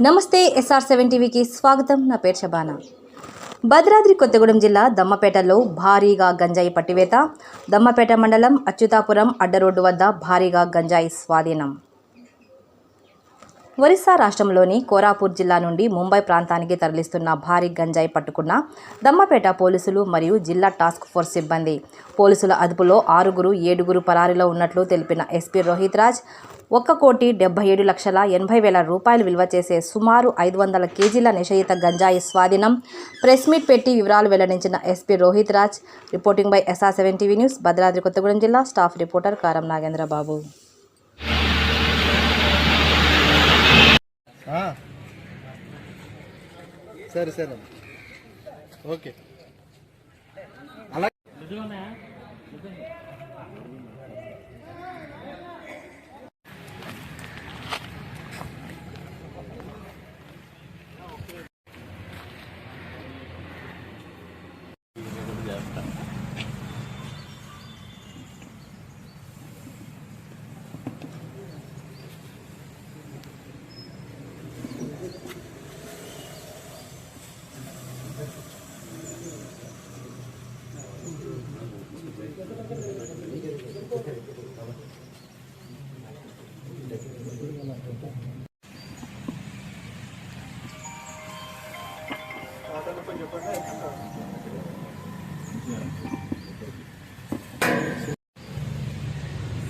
నమస్తే SR seven టీవీకి స్వాగతం. నా పేరు శబానా భద్రాద్రి కొత్తగూడెం జిల్లా దమ్మపేటలో భారీగా గంజాయి పట్టివేత. దమ్మపేట మండలం అచ్యుతాపురం అడ్డరోడ్డు వద్ద భారీగా గంజాయి స్వాధీనం. ఒరిస్సా రాష్ట్రంలోని కోరాపూర్ జిల్లా నుండి ముంబై ప్రాంతానికి తరలిస్తున్న భారీ గంజాయి పట్టుకున్న దమ్మపేట పోలీసులు మరియు జిల్లా టాస్క్ ఫోర్స్ సిబ్బంది. పోలీసుల అదుపులో ఆరుగురు ఏడుగురు పరారీలో ఉన్నట్లు తెలిపిన ఎస్పీ రోహిత్ రాజ్ ఒక్క కోటి డెబ్బై ఏడు లక్షల ఎనభై వేల రూపాయలు విలువ చేసే సుమారు ఐదు వందల కేజీల నిషేధిత గంజాయి స్వాధీనం ప్రెస్ మీట్ పెట్టి వివరాలు వెల్లడించిన SP Rohit Raj. Reporting by SR seven TV news Bhadradri Kothagudem జిల్లా స్టాఫ్ రిపోర్టర్ కారం నాగేంద్రబాబు. సరే సరే. ఓకే. అలా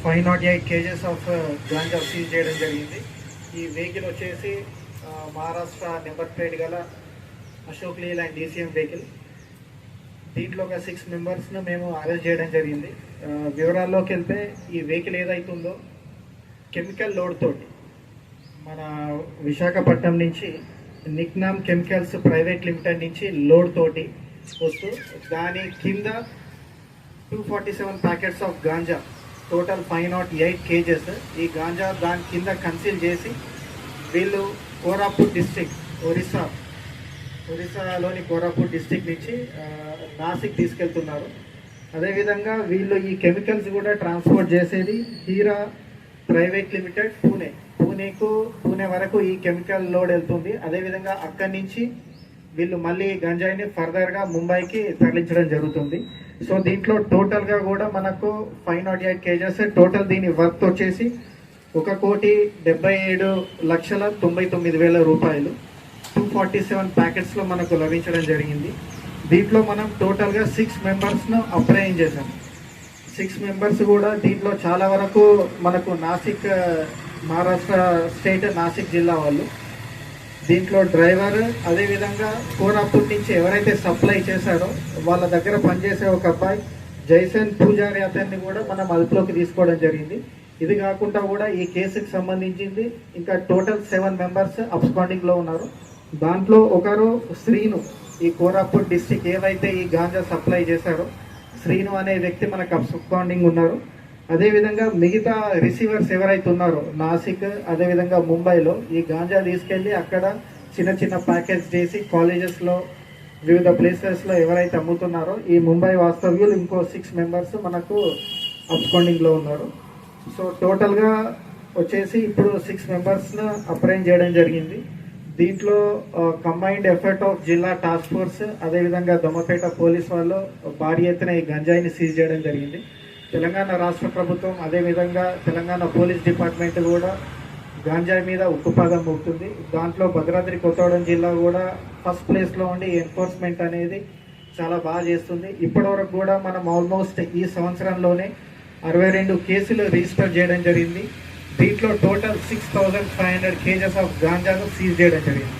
five not eight cases of uh, ganja seize చేయడం జరిగింది. ఈ వెహికల్ వచ్చేసి uh, మహారాష్ట్ర నెంబర్ ప్లేట్ గల అశోక్ లీల్ అండ్ డీసీఎం వెహికల్. దీంట్లో ఒక సిక్స్ మెంబర్స్ను మేము అరెస్ట్ చేయడం జరిగింది. Uh, వివరాల్లోకి వెళ్తే ఈ వెహికల్ ఏదైతుందో కెమికల్ లోడ్ తోటి విశాఖపట్నం నుంచి నిక్నామ్ కెమికల్స్ ప్రైవేట్ లిమిటెడ్ నుంచి లోడ్ తోటి వస్తూ దాని కింద two forty seven packets of ganja total five nought eight kgs ఈ గాంజా దాని కింద కన్సీల్ చేసి వీళ్ళు కోరాపూర్ డిస్టిక్ ఒరిస్సా ఒరిస్సాలోని కోరాపూర్ డిస్టిక్ నుంచి నాసిక్ తీసుకెళ్తున్నారు. అదేవిధంగా వీళ్ళు ఈ కెమికల్స్ కూడా ట్రాన్స్పోర్ట్ చేసేది హీరా ప్రైవేట్ లిమిటెడ్ పూణే. పూణేకు పూణే వరకు ఈ కెమికల్ లోడ్ వెళ్తుంది. అదేవిధంగా అక్కడి నుంచి వీళ్ళు మళ్ళీ గంజాయిని ఫర్దర్గా ముంబైకి తరలించడం జరుగుతుంది. సో దీంట్లో టోటల్గా కూడా మనకు five nought eight kgs total దీని వర్త్ వచ్చేసి ఒక కోటి డెబ్బై ఏడు లక్షల తొంభై తొమ్మిది వేల రూపాయలు. టూ ఫార్టీ సెవెన్ ప్యాకెట్స్లో మనకు లభించడం జరిగింది. దీంట్లో మనం టోటల్గా సిక్స్ మెంబర్స్ను అప్లైన్ చేశాం. సిక్స్ మెంబర్స్ కూడా దీంట్లో చాలా వరకు మనకు నాసిక్ మహారాష్ట్ర స్టేట్ నాసిక్ జిల్లా వాళ్ళు. దీంట్లో డ్రైవర్ అదేవిధంగా కోరాపూర్ నుంచి ఎవరైతే సప్లై చేశారో వాళ్ళ దగ్గర పనిచేసే ఒక అబ్బాయి జైసన్ పూజారి అతన్ని కూడా మనం అదుపులోకి తీసుకోవడం జరిగింది. ఇది కాకుండా కూడా ఈ కేసుకి సంబంధించింది ఇంకా టోటల్ సెవెన్ మెంబర్స్ అబ్స్కాండింగ్లో ఉన్నారు. దాంట్లో ఒకరు శ్రీను ఈ కోరాపూర్ డిస్టిక్ ఏవైతే ఈ గాంజా సప్లై చేశారో శ్రీను అనే వ్యక్తి మనకు సబ్కాండింగ్ ఉన్నారు. అదేవిధంగా మిగతా రిసీవర్స్ ఎవరైతే ఉన్నారో నాసిక్ అదేవిధంగా ముంబైలో ఈ గాంజా తీసుకెళ్ళి అక్కడ చిన్న చిన్న ప్యాకెట్స్ చేసి కాలేజెస్లో వివిధ ప్లేసెస్లో ఎవరైతే అమ్ముతున్నారో ఈ ముంబై వాస్తవ్యులు ఇంకో సిక్స్ మెంబర్స్ మనకు అప్స్కాండింగ్లో ఉన్నారు. సో టోటల్గా వచ్చేసి ఇప్పుడు సిక్స్ మెంబర్స్ను అప్రైన్ చేయడం జరిగింది. దీంట్లో కంబైన్డ్ ఎఫర్ట్ ఆఫ్ జిల్లా టాస్క్ ఫోర్స్ అదేవిధంగా దొమ్మపేట పోలీస్ వాళ్ళు భారీ ఎత్తున ఈ గంజాయిని సీజ్ చేయడం జరిగింది. తెలంగాణ రాష్ట్ర ప్రభుత్వం అదేవిధంగా తెలంగాణ పోలీస్ డిపార్ట్మెంట్ కూడా గాంజాయి మీద ఉక్కుపాదం మోగుతుంది దాంట్లో భద్రాద్రి కొత్తగూడెం జిల్లా కూడా ఫస్ట్ ప్లేస్లో ఉండి ఎన్ఫోర్స్మెంట్ అనేది చాలా బాగా చేస్తుంది. ఇప్పటివరకు కూడా మనం ఆల్మోస్ట్ ఈ సంవత్సరంలోనే అరవై రెండు కేసులు రిజిస్టర్ చేయడం జరిగింది. దీంట్లో total six thousand five hundred kgs of గాంజాను seize చేయడం జరిగింది.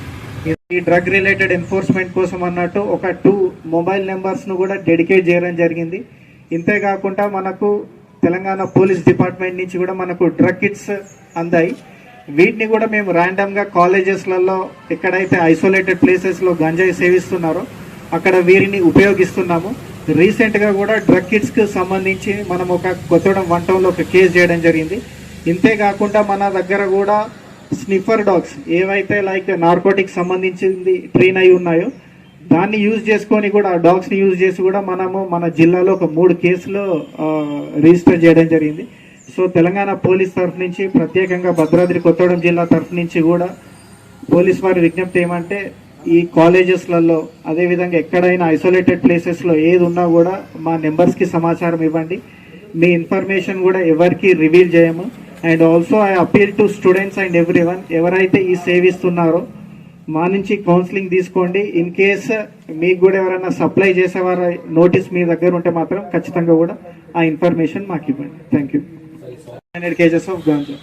ఈ డ్రగ్ రిలేటెడ్ ఎన్ఫోర్స్మెంట్ కోసం అన్నట్టు ఒక టూ మొబైల్ నెంబర్స్ను కూడా డెడికేట్ చేయడం జరిగింది. ఇంతేకాకుండా మనకు తెలంగాణ పోలీస్ డిపార్ట్మెంట్ నుంచి కూడా మనకు డ్రగ్ కిట్స్ అందాయి. వీటిని కూడా మేము ర్యాండమ్గా కాలేజెస్లలో ఎక్కడైతే ఐసోలేటెడ్ ప్లేసెస్లో గంజాయి సేవిస్తున్నారో అక్కడ వీరిని ఉపయోగిస్తున్నాము. రీసెంట్గా కూడా డ్రగ్ కిట్స్కి సంబంధించి మనం ఒక కొత్తడం వన్ టౌన్లో ఒక కేసు చేయడం జరిగింది. ఇంతే కాకుండా మన దగ్గర కూడా స్నిఫర్ డాగ్స్ ఏవైతే లైక్ నార్కోటిక్ సంబంధించింది ట్రైన్ అయి ఉన్నాయో దాన్ని యూజ్ చేసుకొని కూడా ఆ డాగ్స్ని యూజ్ చేసి కూడా మనము మన జిల్లాలో ఒక మూడు కేసులు రిజిస్టర్ చేయడం జరిగింది. సో తెలంగాణ పోలీస్ తరఫు నుంచి ప్రత్యేకంగా భద్రాద్రి కొత్తగూడెం జిల్లా తరఫు నుంచి కూడా పోలీస్ వారి విజ్ఞప్తి ఏమంటే ఈ కాలేజెస్లలో అదేవిధంగా ఎక్కడైనా ఐసోలేటెడ్ ప్లేసెస్లో ఏది ఉన్నా కూడా మా నెంబర్స్కి సమాచారం ఇవ్వండి. మీ ఇన్ఫర్మేషన్ కూడా ఎవరికి రివీల్ చేయము. And also I appeal to students and everyone ఎవరైతే ఈ సేవ్ ఇస్తున్నారో మా నుంచి కౌన్సిలింగ్ తీసుకోండి. ఇన్ కేస్ మీకు కూడా ఎవరైనా సప్లై చేసేవారు నోటీస్ మీ దగ్గర ఉంటే మాత్రం ఖచ్చితంగా కూడా ఆ ఇన్ఫర్మేషన్ మాకు ఇవ్వండి thank you hundred kgs of ganja